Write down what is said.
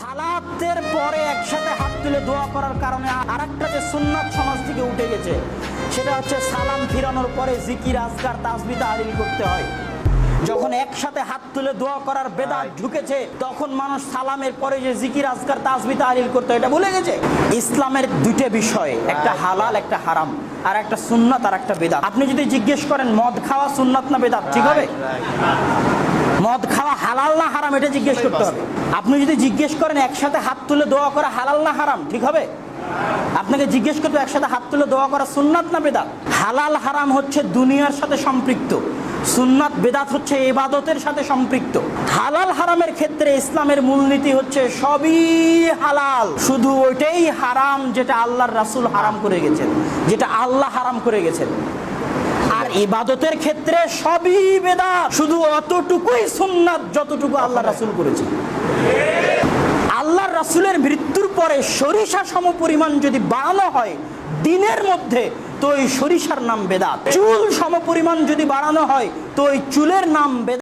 সালাতের পরে একসাথে হাত তুলে দোয়া করার কারণে আর একটা যে সুন্নাত সমাজ থেকে উঠে গেছে সেটা হচ্ছে সালাম ফিরানোর পরে জিকির আজকার তাসবি তাহলিল করতে হয়। যখন একসাথে হাত তুলে দোয়া করার বেদাত ঢুকেছে তখন মানুষ সালামের পরে যে জিকির আজকার তাসবি তাহলিল করতে হয় এটা ভুলে গেছে? ইসলামের দুইটা বিষয় একটা হালাল একটা হারাম আর একটা সুন্নাত আর একটা বেদাত। আপনি যদি জিজ্ঞেস করেন মদ খাওয়া সুন্নাত না বেদাত ঠিক হবে? মদ খাওয়া হালাল না হারাম এটা জিজ্ঞেস করতে হবে। আপনি যদি জিজ্ঞেস করেন একসাথে হাত তুলে দোয়া করা হালাল না হারাম ঠিক হবে? আপনাকে জিজ্ঞেস করতে একসাথে হাত তুলে দোয়া করা সুন্নাত না বেদাত? হালাল হারাম হচ্ছে দুনিয়ার সাথে সম্পৃক্ত। সুন্নাত বেদাত হচ্ছে এবাদতের সাথে সম্পৃক্ত। হালাল হারামের ক্ষেত্রে ইসলামের মূলনীতি হচ্ছে সবই হালাল। শুধু ওইটাই হারাম যেটা আল্লাহর রাসূল হারাম করে গেছেন যেটা আল্লাহ হারাম করে গেছেন। ইবাদতের ক্ষেত্রে সবই বেদা শুধু অতটুকুই সুন্নাত যতটুকু আল্লাহ রাসুল করেছে আল্লাহ রাসুলের মৃত্যুর পরে সরিষা সম পরিমাণ যদি বাড়ানো হয়, দিনের মধ্যে, তো ওই সরিষার নাম বেদাত। চুল সম পরিমাণ যদি বাড়ানো হয়, তো ওই চুলের নাম বেদাত।